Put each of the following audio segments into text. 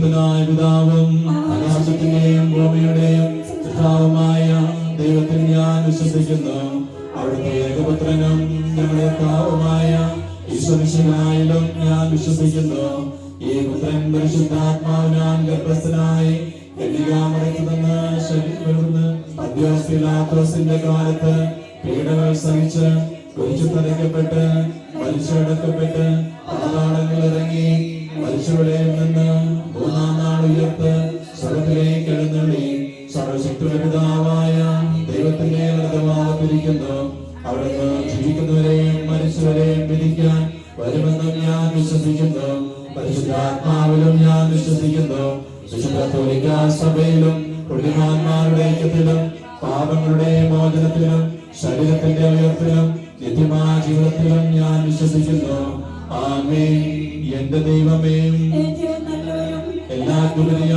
സർവശുദ്ധനായ പിതാവും ആകാശത്തിന്റെയും ഭൂമിയുടെയും പിതാവുമായ ദൈവത്തിൽ ഞാൻ വിശ്വസിക്കുന്നു. അവിടുത്തെ ഏകപുത്രനും ഞങ്ങളുടെ പിതാവുമായ ഈശ്വരനായാലും ഞാൻ വിശ്വസിക്കുന്നു. ഈ പുത്രൻ പരിശുദ്ധാത്മാവിനാൽ ഗർഭസ്ഥനായി കന്യകാമറത്തുനിന്ന് ശരീരമെന്ന് അദ്യോസിലാത്രോസിന്റെ കാലത്ത് പീഡകൾ സഹിച്ച് കുരിച്ചു തടയ്ക്കപ്പെട്ട് മനുഷ്യടക്കപ്പെട്ട് പാതാളങ്ങൾ ഇറങ്ങി മനുഷ്യരുടെ നിന്ന്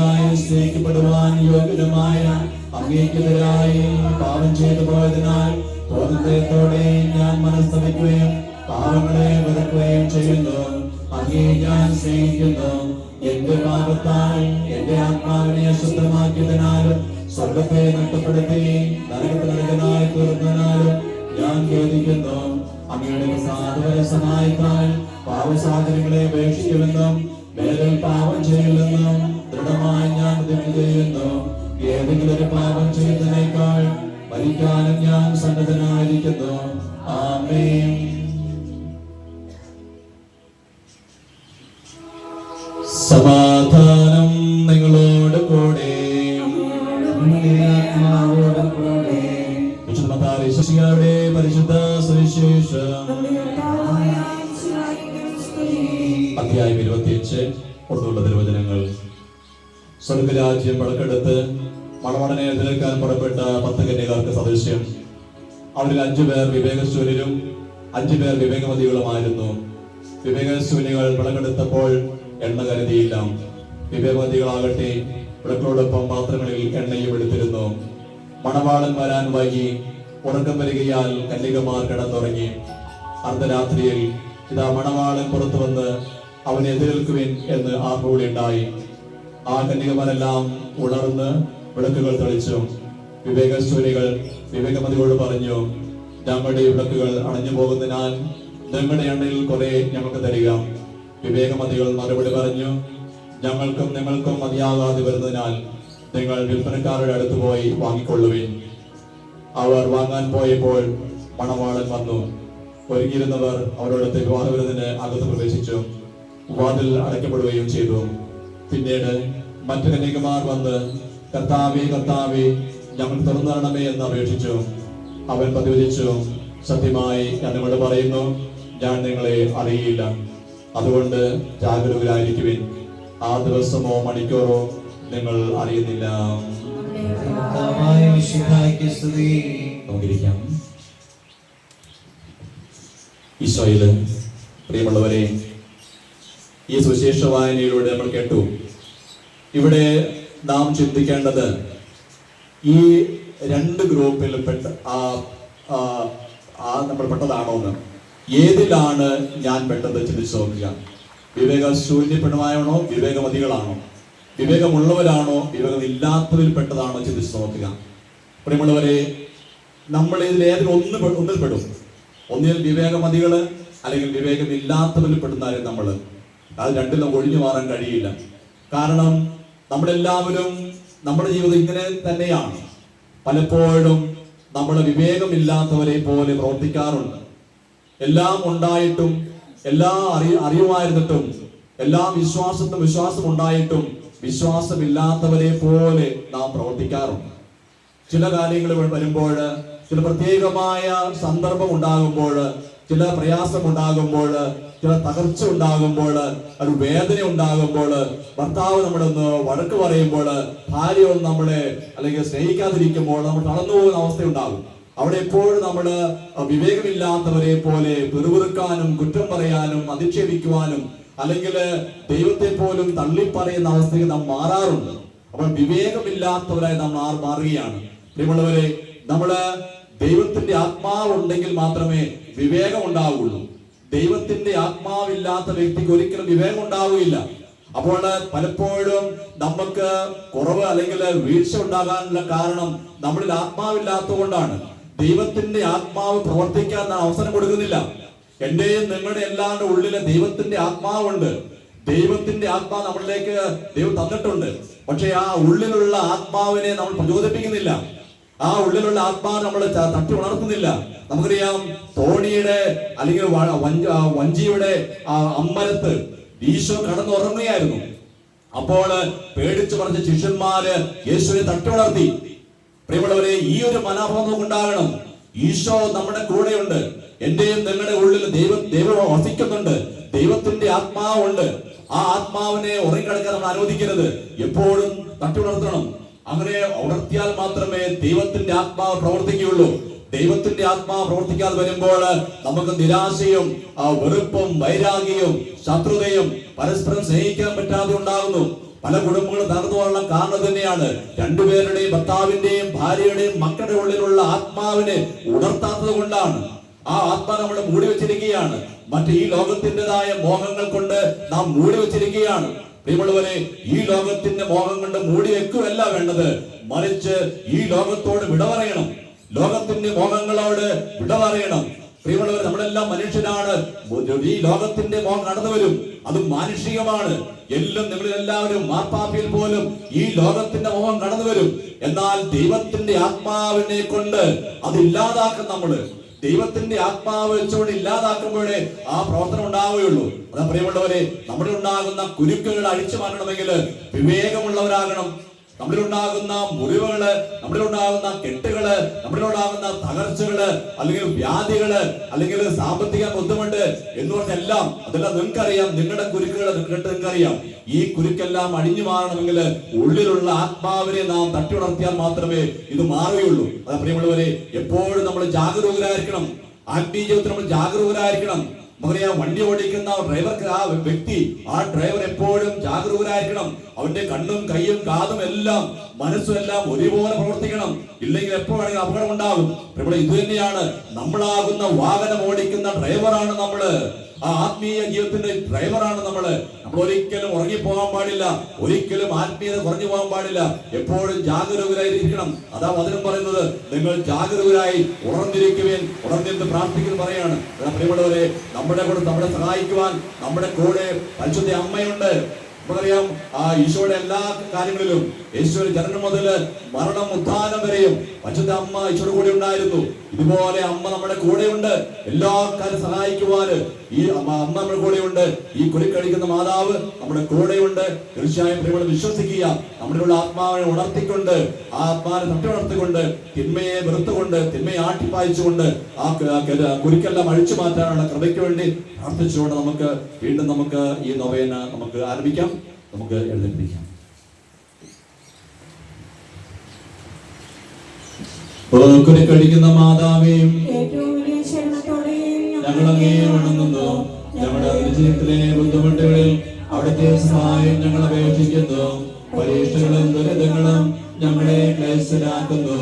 എല്ലാറ്റുപരിയായി സ്നേഹിക്കപ്പെടുവാൻ യോഗ്യനുമായ അംഗീകൃതരായി പാപം ചെയ്തു പോയതിനാൽ തോന്നത്തോടെ ഞാൻ മനസ്തമിക്കുകയും പാപങ്ങളെ വെറുക്കുകയും ചെയ്യുന്നു. അങ്ങേ ഞാൻ സ്നേഹിക്കുന്നു. എന്റെ പാപത്താൽ എന്റെ ആത്മാവിനെ അശുദ്ധമാക്കിയതിനാലും സ്വർഗത്തെ നഷ്ടപ്പെടുത്തി നരകത്തിനരകനായി തീർന്നതിനാലും ഞാൻ ഖേദിക്കുന്നു. അങ്ങയുടെ സാധുവര സഹായിക്കാൻ പാവസാധനങ്ങളെ ഉപേക്ഷിക്കുമെന്നും മേലിൽ പാപം ചെയ്യില്ലെന്നും ദൃഢമായി ഞാൻ ചെയ്യുന്നു ഏതെങ്കിലും ഒരു പാപം ചെയ്യുന്നതിനേക്കാൾ മരിക്കാനും ഞാൻ സന്നദ്ധനായിരിക്കുന്നു. ആമേൻ. മണമടനെ എതിരേൽക്കാൻ പുറപ്പെട്ട പത്ത് കന്യകാർക്ക് സദൃശ്യം. അവരിൽ അഞ്ചു പേർ വിവേകശൂന്യരും അഞ്ചു പേർ വിവേകമതികളുമായിരുന്നു. വിവേകശൂന്യകൾ വിളക്കെടുത്തപ്പോൾ എണ്ണ കരുതിയില്ല. വിവേകമതികളാകട്ടെ വിളക്കോടൊപ്പം പാത്രങ്ങളിൽ എണ്ണയും എടുത്തിരുന്നു. മണവാളൻ വരാൻ വൈകി ഉറക്കം വരികയാൽ കന്യകമാർ കിടന്നുറങ്ങി. അർദ്ധരാത്രിയിൽ ഇതാ മണവാളൻ പുറത്തു വന്ന് അവനെ എതിരേൽക്കുവിൻ എന്ന് ആർപ്പുവിളി ഉണ്ടായി. ആ കന്യകമാരെല്ലാം ഉണർന്ന് വിളക്കുകൾ തെളിച്ചു വിവേകശൂരികൾ വിവേകമതിയോട് പറഞ്ഞു ഞങ്ങളുടെ വിളക്കുകൾ അണഞ്ഞു പോകുന്നതിനാൽ ഞങ്ങളുടെ എണ്ണയിൽ കുറെ ഞങ്ങൾക്ക് തരിക. വിവേകമതികൾ മറുപടി പറഞ്ഞു ഞങ്ങൾക്കും നിങ്ങൾക്കും മതിയാകാതെ വരുന്നതിനാൽ നിങ്ങൾ വിൽപ്പനക്കാരുടെ അടുത്ത് പോയി വാങ്ങിക്കൊള്ളുവിൻ. അവർ വാങ്ങാൻ പോയപ്പോൾ മണവാളൻ വന്നു. ഒരുങ്ങിയിരുന്നവർ അവരോടൊത്ത് വിവാഹവിരുന്നിന് അകത്ത് പ്രവേശിച്ചു. വാതിൽ അടയ്ക്കപ്പെടുകയും ചെയ്തു. പിന്നീട് മറ്റു കന്യകുമാർ വന്ന് കർത്താവേ കർത്താവേ ഞങ്ങൾ തുറന്നു തരണമേ എന്ന് അപേക്ഷിച്ചു. അവൻ പ്രതിവചിച്ചു സത്യമായി ഞാൻ നിങ്ങളോട് പറയുന്നു ഞാൻ നിങ്ങളെ അറിയില്ല. അതുകൊണ്ട് ജാഗരൂകരായിരിക്കുവിൻ ആ ദിവസമോ മണിക്കൂറോ നിങ്ങൾ അറിയുന്നില്ല. ഈശോയിൽ പ്രിയമുള്ളവരെ ഈ സുവിശേഷ വായനയിലൂടെ നമ്മൾ കേട്ടു. ഇവിടെ നാം ചിന്തിക്കേണ്ടത് ഈ രണ്ട് ഗ്രൂപ്പിൽ പെട്ട ആ നമ്മൾ പെട്ടതാണോ എന്ന്. ഏതിലാണ് ഞാൻ പെട്ടത് ചിന്തിച്ചു നോക്കുക. വിവേക ശൂന്യപ്പെടുമായാണോ വിവേകമതികളാണോ? വിവേകമുള്ളവരാണോ? വിവേകമില്ലാത്തവരിൽ പെട്ടതാണോ ചിന്തിച്ചു നോക്കുക. പ്രിയമുള്ളവരെ നമ്മൾ ഇതിൽ ഏതിൽ ഒന്ന് ഒന്നിൽ പെടും. ഒന്നിൽ വിവേകമതികൾ അല്ലെങ്കിൽ വിവേകമില്ലാത്തവരിൽ പെടുന്നാലും നമ്മൾ അത് രണ്ടിലും ഒഴിഞ്ഞു മാറാൻ കഴിയില്ല. കാരണം നമ്മളെല്ലാവരും നമ്മുടെ ജീവിതം ഇങ്ങനെ തന്നെയാണ്. പലപ്പോഴും നമ്മൾ വിവേകമില്ലാത്തവരെ പോലെ പ്രവർത്തിക്കാറുണ്ട്. എല്ലാം ഉണ്ടായിട്ടും എല്ലാ അറി അറിയുമായിരുന്നിട്ടും എല്ലാ വിശ്വാസത്തും വിശ്വാസം ഉണ്ടായിട്ടും വിശ്വാസമില്ലാത്തവരെ പോലെ നാം പ്രവർത്തിക്കാറുണ്ട്. ചില കാര്യങ്ങൾ വരുമ്പോൾ ചില പ്രത്യേകമായ സന്ദർഭം ഉണ്ടാകുമ്പോൾ ചില പ്രയാസം ഉണ്ടാകുമ്പോൾ ചില തകർച്ച ഉണ്ടാകുമ്പോൾ ഒരു വേദന ഉണ്ടാകുമ്പോൾ ഭർത്താവ് നമ്മുടെ ഒന്ന് വഴക്ക് പറയുമ്പോൾ ഭാര്യ ഒന്ന് നമ്മളെ അല്ലെങ്കിൽ സ്നേഹിക്കാതിരിക്കുമ്പോൾ നമ്മൾ തളർന്നു പോകുന്ന അവസ്ഥ ഉണ്ടാകും അവിടെ എപ്പോഴും നമ്മൾ വിവേകമില്ലാത്തവരെ പോലെ പെറുപെറുക്കാനും കുറ്റം പറയാനും അധിക്ഷേപിക്കുവാനും അല്ലെങ്കിൽ ദൈവത്തെ പോലും തള്ളിപ്പറയുന്ന അവസ്ഥയിൽ നാം മാറാറുണ്ട്. അപ്പോൾ വിവേകമില്ലാത്തവരായി നമ്മൾ ആർ മാറുകയാണ്. പ്രിയമുള്ളവരെ നമ്മൾ ദൈവത്തിന്റെ ആത്മാവ് ഉണ്ടെങ്കിൽ മാത്രമേ വിവേകം ഉണ്ടാവുകയുള്ളൂ ദൈവത്തിന്റെ ആത്മാവില്ലാത്ത വ്യക്തിക്ക് ഒരിക്കലും വിവേകം ഉണ്ടാവുകയില്ല. അപ്പോൾ പലപ്പോഴും നമുക്ക് കുറവ് അല്ലെങ്കിൽ വീഴ്ച ഉണ്ടാകാനുള്ള കാരണം നമ്മളിൽ ആത്മാവില്ലാത്തത് കൊണ്ടാണ് ദൈവത്തിന്റെ ആത്മാവ് പ്രവർത്തിക്കാൻ നാം അവസരം കൊടുക്കുന്നില്ല. എന്റെയും നിങ്ങളുടെ എല്ലാവരുടെ ഉള്ളിലെ ദൈവത്തിന്റെ ആത്മാവുണ്ട്. ദൈവത്തിന്റെ ആത്മാവ് നമ്മളിലേക്ക് ദൈവം തന്നിട്ടുണ്ട്. പക്ഷെ ആ ഉള്ളിലുള്ള ആത്മാവിനെ നമ്മൾ പ്രചോദിപ്പിക്കുന്നില്ല. ആ ഉള്ളിലുള്ള ആത്മാവ് നമ്മൾ തട്ടി ഉണർത്തുന്നില്ല. നമുക്കറിയാം തോണിയുടെ അല്ലെങ്കിൽ വഞ്ചിയുടെ ആ അമ്പലത്ത് ഈശോ കടന്നുറങ്ങുകയായിരുന്നു. അപ്പോൾ പേടിച്ചു പറഞ്ഞ ശിഷ്യന്മാര് യേശുവിനെ തട്ടി ഉണർത്തി. പ്രിയമുള്ളവരെ ഈ ഒരു മനോഭാവം നമുക്കുണ്ടാകണം ഈശോ നമ്മുടെ കൂടെയുണ്ട്. എന്റെയും നിങ്ങളുടെ ഉള്ളിൽ ദൈവം ദൈവം വസിക്കുന്നുണ്ട്. ദൈവത്തിന്റെ ആത്മാവുണ്ട്. ആ ആത്മാവിനെ ഉറങ്ങിക്കിടക്കാൻ നമ്മൾ അനുവദിക്കരുത്. എപ്പോഴും തട്ടി ഉണർത്തണം. അങ്ങനെ ഉണർത്തിയാൽ മാത്രമേ ദൈവത്തിന്റെ ആത്മാവ് പ്രവർത്തിക്കുകയുള്ളൂ. ദൈവത്തിന്റെ ആത്മാവ് പ്രവർത്തിക്കാതെ വരുമ്പോൾ നമുക്ക് നിരാശയും വെറുപ്പും വൈരാഗ്യവും ശത്രുതയും പരസ്പരം സ്നേഹിക്കാൻ പറ്റാതെ ഉണ്ടാകുന്നു. പല കുടുംബങ്ങളും തകർന്നു പോകാനുള്ള കാരണം തന്നെയാണ്. രണ്ടുപേരുടെയും ഭർത്താവിന്റെയും ഭാര്യയുടെയും മക്കളുടെ ഉള്ളിലുള്ള ആത്മാവിനെ ഉണർത്താത്തത് കൊണ്ടാണ്. ആ ആത്മാ നമ്മൾ മൂടി വെച്ചിരിക്കുകയാണ്. മറ്റ് ഈ ലോകത്തിന്റെതായ മോഹങ്ങൾ കൊണ്ട് നാം മൂടി വെച്ചിരിക്കുകയാണ്. പ്രിയമുള്ളവരെ ഈ ലോകത്തിന്റെ മോഹം കൊണ്ട് മൂടി വെക്കുകയല്ല വേണ്ടത്. മറിച്ച് ഈ ലോകത്തോട് വിട പറയണം ലോകത്തിന്റെ മോഹങ്ങളോട് വിട പറയണം പ്രിയമുള്ളവർ നമ്മളെല്ലാം മനുഷ്യനാണ് ഈ ലോകത്തിന്റെ മോഹം നടന്നു വരും. അത് മാനുഷികമാണ്. എല്ലാം നിങ്ങളെല്ലാവരും മാർപ്പാപ്പിയിൽ പോലും ഈ ലോകത്തിന്റെ മോഹം കടന്നു വരും. എന്നാൽ ദൈവത്തിന്റെ ആത്മാവിനെ കൊണ്ട് അത് ഇല്ലാതാക്കും നമ്മൾ. ദൈവത്തിന്റെ ആത്മാവ് വെച്ചുകൊണ്ട് ഇല്ലാതാക്കുമ്പോഴേ ആ പ്രവർത്തനം ഉണ്ടാവുകയുള്ളൂ. അതാ പ്രിയമുള്ളവരെ നമ്മുടെ ഉണ്ടാകുന്ന കുരുക്കുകൾ അഴിച്ചു മാറ്റണമെങ്കിൽ വിവേകമുള്ളവരാകണം. നമ്മളിലുണ്ടാകുന്ന മുറിവുകൾ നമ്മളിലുണ്ടാകുന്ന കെട്ടുകൾ നമ്മളിലുണ്ടാകുന്ന തകർച്ചകൾ അല്ലെങ്കിൽ വ്യാധികൾ അല്ലെങ്കിൽ സാമ്പത്തിക ബുദ്ധിമുട്ട് എന്ന് പറഞ്ഞെല്ലാം അതെല്ലാം നിങ്ങൾക്കറിയാം നിങ്ങളുടെ കുരുക്കുകൾ കെട്ട് നിങ്ങൾക്കറിയാം. ഈ കുരുക്കെല്ലാം അഴിഞ്ഞു മാറണമെങ്കിൽ ഉള്ളിലുള്ള ആത്മാവിനെ നാം തട്ടി ഉണർത്തിയാൽ മാത്രമേ ഇത് മാറുകയുള്ളൂ. അതാ പ്രിയമുള്ളവരെ എപ്പോഴും നമ്മൾ ജാഗരൂകരായിരിക്കണം. ആത്മീയ ജീവിതത്തിൽ നമ്മൾ ജാഗരൂകരായിരിക്കണം. നമുക്കറിയാം വണ്ടി ഓടിക്കുന്ന ഡ്രൈവർക്ക് ആ വ്യക്തി ആ ഡ്രൈവർ എപ്പോഴും ജാഗരൂകരായിരിക്കണം. അവന്റെ കണ്ണും കൈയും കാതും എല്ലാം മനസ്സും എല്ലാം ഒരുപോലെ പ്രവർത്തിക്കണം. ഇല്ലെങ്കിൽ എപ്പോഴാണെങ്കിലും അപകടം ഉണ്ടാകും. ഇവിടെ ഇത് തന്നെയാണ്. നമ്മളാകുന്ന വാഹനം ഓടിക്കുന്ന ഡ്രൈവറാണ് നമ്മൾ. ആ ആത്മീയ ജീവിതത്തിന്റെ ഡ്രൈവറാണ് നമ്മൾ. ഒരിക്കലും ഉറങ്ങിപ്പോകാൻ പാടില്ല. ഒരിക്കലും ആത്മീയത കുറഞ്ഞു പോകാൻ പാടില്ല. എപ്പോഴും ജാഗരൂകരായിരിക്കണം അതാ വചനം പറയുന്നത്. നിങ്ങൾ ജാഗരൂകരായി ഉണർന്നിരിക്കുവേൻ ഉണർന്നിരുന്ന് പ്രാർത്ഥിക്കുന്നു പറയാണ്. പ്രിയമുള്ളവരെ നമ്മുടെ കൂടെ നമ്മളെ സഹായിക്കുവാൻ നമ്മുടെ കൂടെ പരിശുദ്ധ അമ്മയുണ്ട്. നമുക്കറിയാം ആ ഈശോയുടെ എല്ലാ കാര്യങ്ങളിലും യേശുവിന്റെ ജനനം മുതൽ മരണം ഉദ്ധാനം വരെയും പരിശുദ്ധ അമ്മ ഈശോയുടെ കൂടെ ഉണ്ടായിരുന്നു. ഇതുപോലെ അമ്മ നമ്മുടെ കൂടെയുണ്ട്. എല്ലാ കാര്യം സഹായിക്കുവാന് ഈ അമ്മ നമ്മുടെ കൂടെയുണ്ട്. ഈ കുരുക്കടിക്കുന്ന മാതാവ് നമ്മുടെ കൂടെയുണ്ട്. തീർച്ചയായും പ്രിയമുള്ള വിശ്വസിക്കുക. നമ്മുടെ ആത്മാവിനെ ഉണർത്തിക്കൊണ്ട് ആ ആത്മാവിനെ തട്ടി ഉണർത്തിക്കൊണ്ട് തിന്മയെ വെറുത്തുകൊണ്ട് തിന്മയെ ആട്ടിപ്പായിച്ചുകൊണ്ട് ആ കുരുക്കെല്ലാം അഴിച്ചു മാറ്റാനുള്ള കൃപയ്ക്ക് വേണ്ടി പ്രാർത്ഥിച്ചുകൊണ്ട് നമുക്ക് വീണ്ടും നമുക്ക് ഈ നൊവേന നമുക്ക് ആരംഭിക്കാം. നമുക്ക് എഴുന്നേൽപ്പിക്കാം. കുരുക്കടിക്കുന്ന മാതാവേയും ഞങ്ങൾ അങ്ങേ വണങ്ങുന്നു. ഞങ്ങളുടെ ജീവിതത്തിലെ ബുദ്ധിമുട്ടുകളിൽ അവിടുത്തെ സഹായം ഞങ്ങൾ അപേക്ഷിക്കുന്നു. പരീക്ഷകളും ദുരിതങ്ങളും ഞങ്ങളെ ക്ലേശരാക്കുന്നു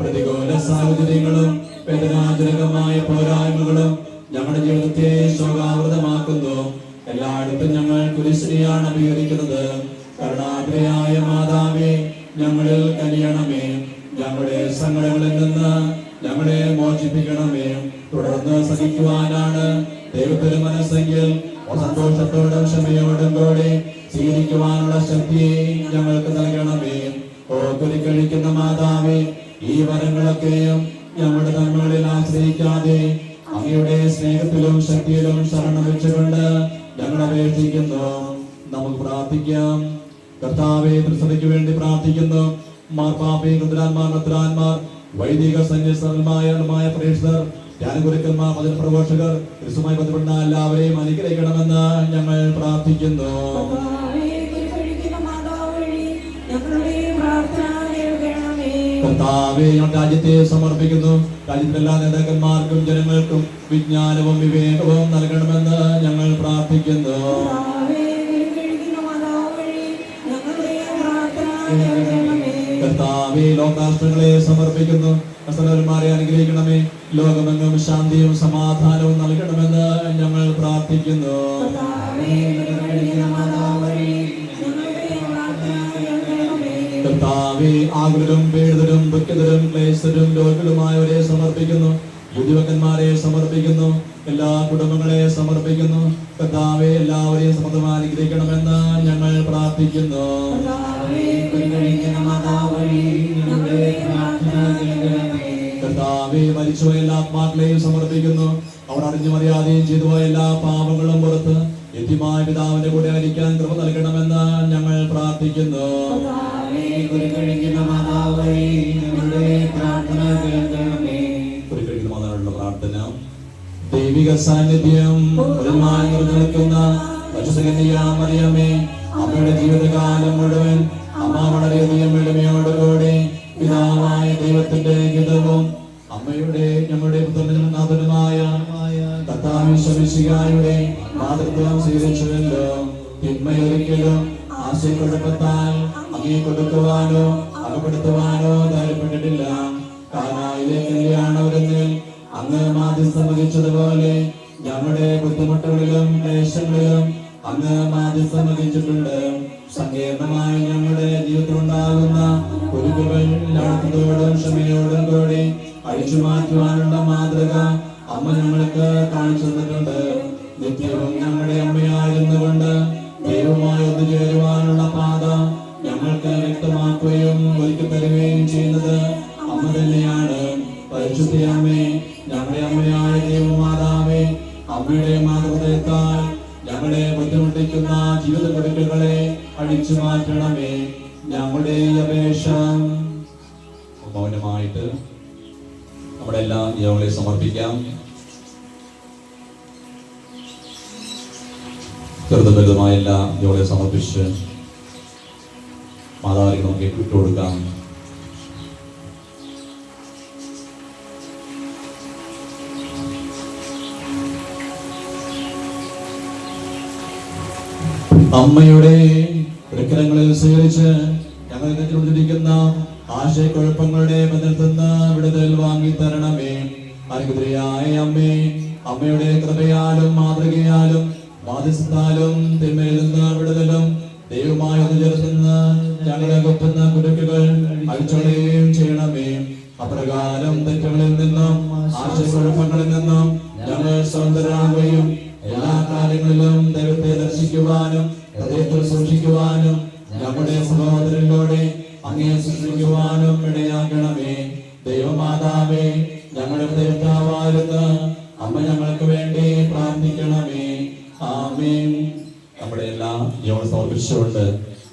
പ്രതികൂല സാഹചര്യങ്ങളും വേദനാജനകമായ പോരായ്മകളും ഞങ്ങളുടെ ജീവിതത്തെ ശോകാവൃതമാക്കുന്നു. എല്ലായിടത്തും ഞങ്ങൾ കുരിശിനെയാണ് അഭികരിക്കുന്നത് കരുണാഭയായ മാതാവേ ഞങ്ങളിൽ കനിയണമേ. ഞങ്ങളുടെ സങ്കടങ്ങളിൽ നിന്ന് ഞങ്ങളെ മോചിപ്പിക്കണമേ. തുടർന്ന് സഹിക്കുവാനാണ് ദൈവത്തിന് മനസ്സെങ്കിൽ സന്തോഷത്തോടും ക്ഷമയോടും കൂടി സ്വീകരിക്കുവാനുള്ള ശക്തിയെ ഞങ്ങൾക്ക് നൽകണമേ. ഓ കുലിക്കഴിക്കുന്ന മാതാവേ ഈ വരങ്ങളൊക്കെയും ഞങ്ങളുടെ തങ്ങളിൽ ആശ്രയിക്കാതെ അങ്ങയുടെ സ്നേഹത്തിലും ശക്തിയിലും ശരണം വെച്ചുകൊണ്ട് ഞങ്ങൾ അപേക്ഷിക്കുന്നു. നമുക്ക് പ്രാർത്ഥിക്കാം. കർത്താവെ തിരുസഭയ്ക്ക് വേണ്ടി പ്രാർത്ഥിക്കുന്നു. മാർപ്പാപ്പി രുദ്രാന്മാർ രുദ്രാന്മാർ വൈദിക സന്യസ്തന്മാരുമായ പ്രേക്ഷകർ ധ്യാനഗുരുക്കന്മാർ മതന പ്രഘോഷകർ ക്രിസ്തുമായി ബന്ധപ്പെടുന്ന എല്ലാവരെയും അനുഗ്രഹിക്കണമെന്ന് ഞങ്ങൾ പ്രാർത്ഥിക്കുന്നു. കർത്താവേ, ഞങ്ങളുടെ രാജ്യത്തെ സമർപ്പിക്കുന്നു. രാജ്യത്തിലെ എല്ലാ നേതാക്കന്മാർക്കും ജനങ്ങൾക്കും വിജ്ഞാനവും വിവേകവും നൽകണമെന്ന് ഞങ്ങൾ പ്രാർത്ഥിക്കുന്നു. കർത്താവേ, ലോകരാഷ്ട്രങ്ങളെ സമർപ്പിക്കുന്നു. അസ്ഥലന്മാരെ അനുഗ്രഹിക്കണമേ. ലോകമെങ്ങും ശാന്തിയും സമാധാനവും നൽകണമെന്ന് ഞങ്ങൾ പ്രാർത്ഥിക്കുന്നു. കർത്താവേ, ആകുലരും പീഡിതരും ദുഃഖിതരും ക്ലേശരും രോഗികളുമായവരെ സമർപ്പിക്കുന്നു. ബുദ്ധിവക്കന്മാരെ സമർപ്പിക്കുന്നു. എല്ലാ കുടുംബങ്ങളെ സമർപ്പിക്കുന്നു. കർത്താവെ എല്ലാവരെയും സമൃദ്ധമായി അനുഗ്രഹിക്കണമെന്ന് ഞങ്ങൾ പ്രാർത്ഥിക്കുന്നു. കർത്താവെ മരിച്ചുപോയ എല്ലാ ആത്മാക്കളെയും സമർപ്പിക്കുന്നു. അവർ അറിഞ്ഞു മറിയാതെയും ചെയ്തുപോയ എല്ലാ പാപങ്ങളും പുറത്ത് എത്തിമായ പിതാവിന്റെ കൂടെ അരിക്കാൻ കൃപ നൽകണമെന്ന് ഞങ്ങൾ പ്രാർത്ഥിക്കുന്നു. പ്രാർത്ഥന ദൈവിക സാന്നിധ്യം നിൽക്കുന്ന പരിശുദ്ധകന്യാമറിയമേ അമ്മയുടെ ജീവിതകാലം മുഴുവൻ അമ്മ വളരെയധികം എളിമയോടുകൂടി പിതാവായ ദൈവത്തിന്റെ ഗീതവും അമ്മയുടെ ഞങ്ങളുടെ പുത്രനാഥനുമായ നാഥനുമായ കർത്താവിശ്വമിശികായുടെ മാതൃത്വം സ്വീകരിച്ചുവല്ലോ. തിന്മയൊരിക്കലും ആശയക്കുഴപ്പത്താൽ അങ്ങേ കൊടുക്കുവാനോ അകപ്പെടുത്തുവാനോ താല്പര്യപ്പെട്ടിട്ടില്ല കാനായിലെ കല്യാണവരെന്നിൽ അങ്ങ് മാധ്യസ്ഥം വഹിച്ചതുപോലെ ഞങ്ങളുടെ ബുദ്ധിമുട്ടുകളിലും ക്ലേശങ്ങളിലും അങ്ങ് മാധ്യസ്ഥം വഹിച്ചിട്ടുണ്ട് സങ്കീർണമായി ഞങ്ങളുടെ ജീവിതത്തിലുണ്ടാകുന്ന കുരുക്കുകൾ ലാളത്തോടും ക്ഷമയോടും കൂടി അഴിച്ചു മാറ്റുവാനുള്ള മാതൃക അമ്മ നമ്മൾക്ക് കാണിച്ചു തന്നിട്ടുണ്ട് നിത്യവും ഞങ്ങളുടെ അമ്മയായിരുന്നുകൊണ്ട് നിയമങ്ങളെ സമർപ്പിച്ച് മാതാവിനെ നമുക്ക് വിട്ടുകൊടുക്കാം. അമ്മയുടെ പ്രക്കരങ്ങളിൽ സ്വീകരിച്ച് ഞങ്ങൾ നെറ്റിക്കൊണ്ടിരിക്കുന്ന ആശയക്കുഴപ്പങ്ങളുടെ ബന്ധത്തിൽ നിന്ന് വിടുതൽ വാങ്ങി തരണമേ അനുഗ്രഹിയായ അമ്മേ അമ്മയുടെ കൃപയാലും മാതൃകയാലും ഞങ്ങളെ ചെയ്യണമേ. തെറ്റുകളിൽ നിന്നും നിന്നും ദൈവത്തെ ദർശിക്കുവാനും ഇടയാക്കണമേ. ദൈവമാതാവേ ഞങ്ങളുടെ ദേവതാവായിരുന്ന അമ്മ ഞങ്ങൾക്ക് വേണ്ടി നിയോഗം സമർപ്പിച്ചുകൊണ്ട്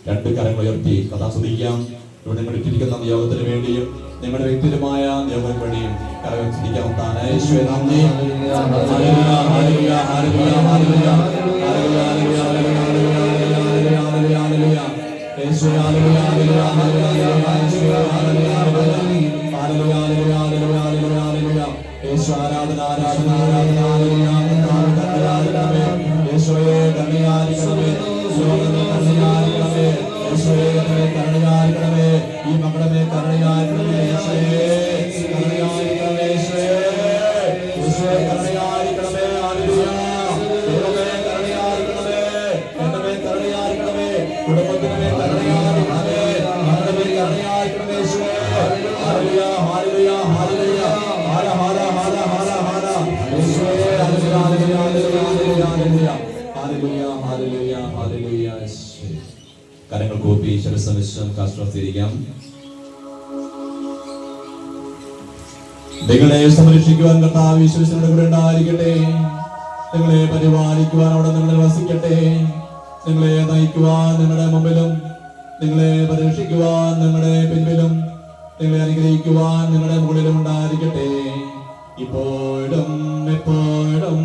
രണ്ട് കരങ്ങൾ ഉയർത്തി കഥ ശ്രദ്ധിക്കാം ഇവിടെ നിങ്ങൾ ഇട്ടിരിക്കുന്ന നിയോഗത്തിന് വേണ്ടിയും നിങ്ങളുടെ വ്യക്തിപരമായ നിയോഗം വഴിയും കരകൾ ശ്രദ്ധിക്കാം താനേശ്വര നന്ദി ആരാധന ആരാധന ആരാധന ആരാധന ആരാധന യേശോയെ കണ്ണിയാരി Jesus. നിങ്ങളെ സംരക്ഷിക്കുവാൻ കർത്താവ് വിശ്വസിയുടെ കൂടെ ഉണ്ടായിരിക്കട്ടെ. നിങ്ങളെ പരിപാലിക്കുവാൻ അവിടെ നിങ്ങൾ വസിക്കട്ടെ. നിങ്ങളെ നയിക്കുവാൻ നിങ്ങളുടെ മുമ്പിലും നിങ്ങളെ പരിരക്ഷിക്കുവാൻ നിങ്ങളുടെ പിൻപിലും നിങ്ങളെ അനുഗ്രഹിക്കുവാൻ നിങ്ങളുടെ മുകളിലും ഉണ്ടായിരിക്കട്ടെ. ഇപ്പോഴും എപ്പോഴും